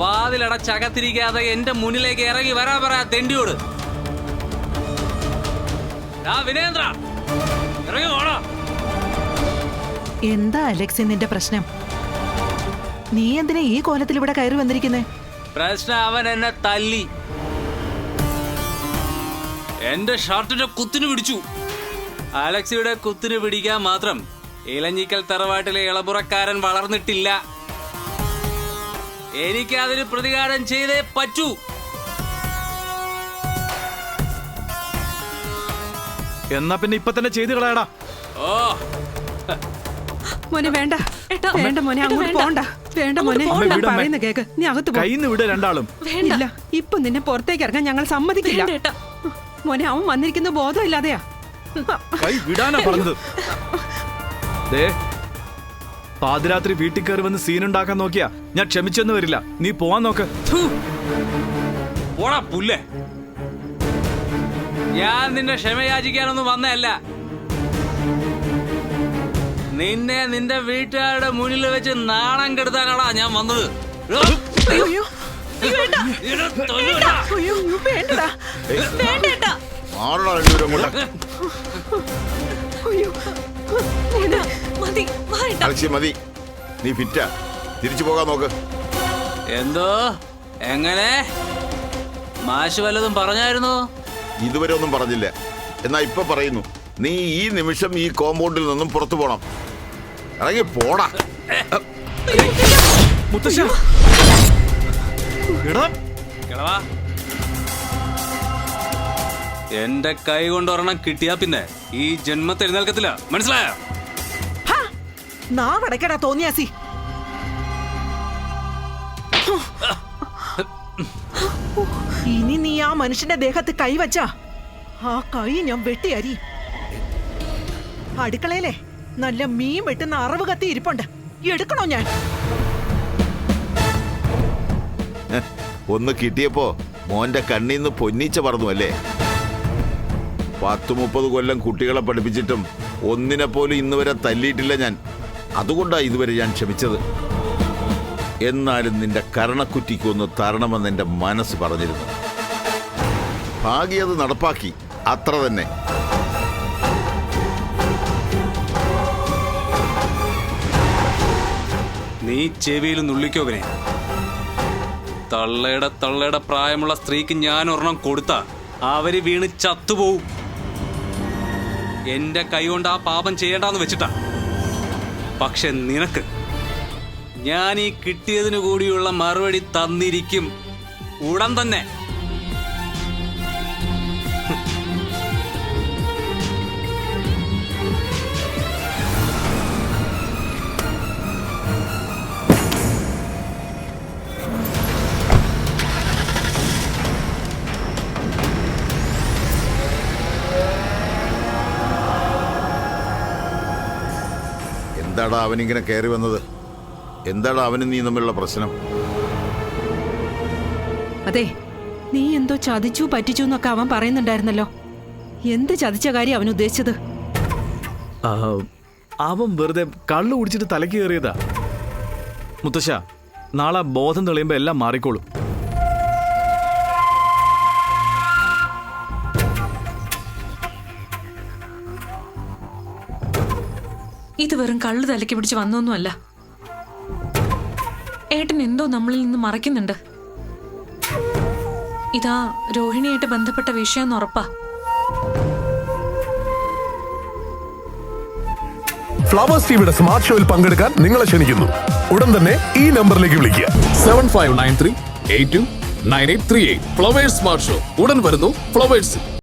വാതിലടച്ചകത്തിരിക്കാതെ എന്റെ മുന്നിലേക്ക് ഇറങ്ങി വരാ പറയാ തെണ്ടിയോട്. വിനേന്ദ്ര ഇറങ്ങി എന്താ അലക്സി നിന്റെ പ്രശ്നം? നീ എന്തിനാ ഈ കോലത്തിൽ ഇവിടെ കയറി വന്നിരിക്കുന്നേ? പ്രശ്നം അവൻ എന്നെ തല്ലി. എന്റെ ഷർട്ടിന്റെ കുത്തിന് പിടിച്ചു. അലക്സിയുടെ കുത്തിന് പിടിക്കാൻ മാത്രം ഇലഞ്ഞിക്കൽ തറവാട്ടിലെ ഇളപുറക്കാരൻ വളർന്നിട്ടില്ല. എനിക്ക് അതിന് പ്രതികാരം ചെയ്തേ പറ്റൂ. എന്നാ പിന്നെ ഇപ്പൊ തന്നെ ചെയ്തു കളയടാ. ഓ. മോനെ വേണ്ട. വേണ്ട മോനെ അങ്ങോട്ട് പോണ്ട. വേണ്ട മോനെ അമ്മേ, ഞാൻ വിട് അമ്മേ. പറയുന്ന കേക്ക്. നീ അകത്ത് പോ. കയ്യിന്ന് വിട് രണ്ടാളും. ഇല്ല ഇപ്പൊ നിന്നെ പുറത്തേക്ക് ഇറങ്ങാൻ ഞങ്ങൾ സമ്മതിക്കില്ല. മോനെ അവൻ വന്നിരിക്കുന്ന ബോധമില്ലാതെയാ. കൈ വിടാനാ പറഞ്ഞത്. പാതിരാത്രി വീട്ടിൽ കയറി വന്ന് സീൻ ഉണ്ടാക്കാൻ നോക്കിയാ. ഞാൻ ക്ഷമിച്ചെന്ന് വരില്ല. നീ പോവാൻ നോക്ക്. പോടാ പുല്ലേ. ഞാൻ നിന്നെ ക്ഷമയാചിക്കാനൊന്നും വന്നതല്ല. നിന്നെ നിന്റെ വീട്ടുകാരുടെ മുന്നിൽ വെച്ച് നാണം കെടുത്താനാണോ ഞാൻ വന്നത്. ആരുടെ രണ്ടുപേരും കൂടെ അയ്യോ മതി വായിട്ട അലക്ഷ്യ മതി. നീ ഫിറ്റാ. തിരിച്ചു പോകാൻ നോക്ക്. എന്തോ? എങ്ങനെ? മാഷ് വല്ലതും പറഞ്ഞായിരുന്നു? ഇതുവരെ ഒന്നും പറഞ്ഞില്ല. എന്നാ ഇപ്പൊ പറയുന്നു. നീ ഈ നിമിഷം ഈ കോമ്പൗണ്ടിൽ നിന്നും പുറത്തു പോണം. ഇറങ്ങി പോടാ. മുത്തശ്ശ. എടാ. കിളവാ. എന്റെ കൈ കൊണ്ടൊരെണ്ണം കിട്ടിയാ പിന്നെ ഈ ജന്മത്തെ എഴുന്നേൽക്കത്തില്ല മനസ്സിലായോ? നാവടക്കടാ തോന്നിയാസി. ഇനി നീ ആ മനുഷ്യന്റെ ദേഹത്ത് കൈവച്ച ആ കൈ ഞാൻ വെട്ടിയരി. അടുക്കളയിലെ നല്ല മീൻ വെട്ടുന്ന അറവ് കത്തി ഇരിപ്പുണ്ട്. എടുക്കണോ ഞാൻ? ഒന്ന് കിട്ടിയപ്പോ മോന്റെ കണ്ണീന്ന് പൊന്നീച്ച പറന്നു അല്ലേ? പത്ത് മുപ്പത് കൊല്ലം കുട്ടികളെ പഠിപ്പിച്ചിട്ടും ഒന്നിനെ പോലും ഇന്ന് വരെ തല്ലിയിട്ടില്ല ഞാൻ. അതുകൊണ്ടാ ഇതുവരെ ഞാൻ ക്ഷമിച്ചത്. എന്നാലും നിന്റെ കരണക്കുറ്റിക്കൊന്ന് തരണമെന്ന് എന്റെ മനസ്സ് പറഞ്ഞിരുന്നു. ഭാഗ്യ അത് നടപ്പാക്കി. അത്ര തന്നെ. നീ ചെവിയിൽ നുള്ളിക്കോകനെ തള്ളയുടെ തള്ളയുടെ പ്രായമുള്ള സ്ത്രീക്ക് ഞാൻ ഒരെണ്ണം കൊടുത്ത അവർ വീണ് ചത്തുപോവും. എന്റെ കൈ കൊണ്ട് ആ പാപം ചെയ്യണ്ടെന്ന് വെച്ചിട്ടാ. പക്ഷെ നിനക്ക് ഞാൻ ഈ കിട്ടിയതിനു കൂടിയുള്ള മറുപടി തന്നിരിക്കും. ഉടൻ തന്നെ. എന്താടാ അവനിങ്ങനെ കയറി വന്നത്? എന്താടാ അവനും നീ തമ്മിലുള്ള പ്രശ്നം? അതെ നീ എന്തോ ചതിച്ചു പറ്റിച്ചു എന്നൊക്കെ അവൻ പറയുന്നുണ്ടായിരുന്നല്ലോ. എന്ത് ചതിച്ച കാര്യം അവൻ ഉദ്ദേശിച്ചത്? ആ, അവൻ വെറുതെ കള്ളു കുടിച്ചിട്ട് തലക്ക് കയറിയതാ. മുത്തശ്ശ നാളെ ബോധം തെളിയുമ്പോ എല്ലാം മാറിക്കോളും. ഇത് വെറും കള്ളു തലയ്ക്ക് പിടിച്ച് വന്നൊന്നുമല്ല. ഏട്ടൻ എന്തോ നമ്മളിൽ നിന്ന് മറയ്ക്കുന്നുണ്ട്. ഇതാ രോഹിണിയായിട്ട് ബന്ധപ്പെട്ട വിഷയം ഉറപ്പാ. ഫ്ലവേഴ്സ് ടിവിയുടെ സ്മാർട്ട് ഷോയിൽ പങ്കെടുക്കാൻ നിങ്ങളെ ക്ഷണിക്കുന്നു. ഉടൻ തന്നെ ഈ നമ്പറിലേക്ക് വിളിക്കുക. Seven five nine three eight two nine eight three eight Flowers smart show ഉടൻ വരുന്നു ഫ്ലവേഴ്സ്